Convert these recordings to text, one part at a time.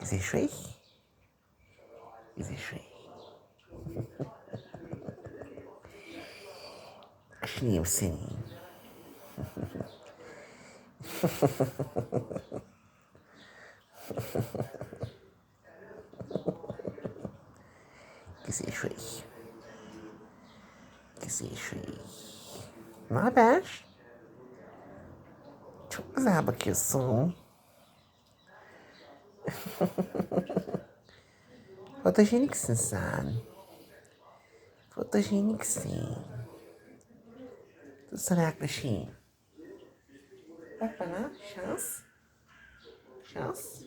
Is it Shrey? Is it Shrey? Kaşınayım seni. Güzel şey. Güzel şey. Ne haber? Çok güzel bakıyorsun. Fotojeniksin sen. Fotojeniksin. Dur sana yaklaşayım. Bak bana şans. Şans.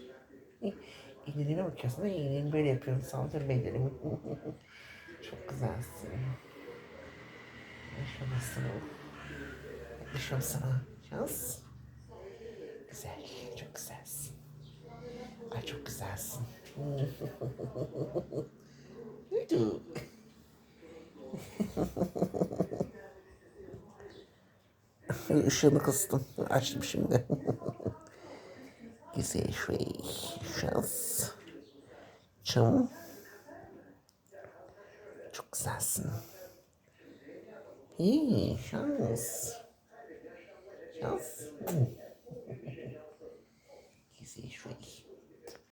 İğnelerine bakıyorsun da iğnelerimi böyle yapıyorum. Saldır ellerimi. Çok güzelsin. Yaşamasın o. Yaklaşıyorum sana. Şans. Güzel. Çok güzelsin. Ay çok güzelsin. Duydu. Işığını kıstım. Açtım şimdi. Güzel şey. Şans. Çam. Çok güzelsin. İyi şans. Şans. Güzel şey.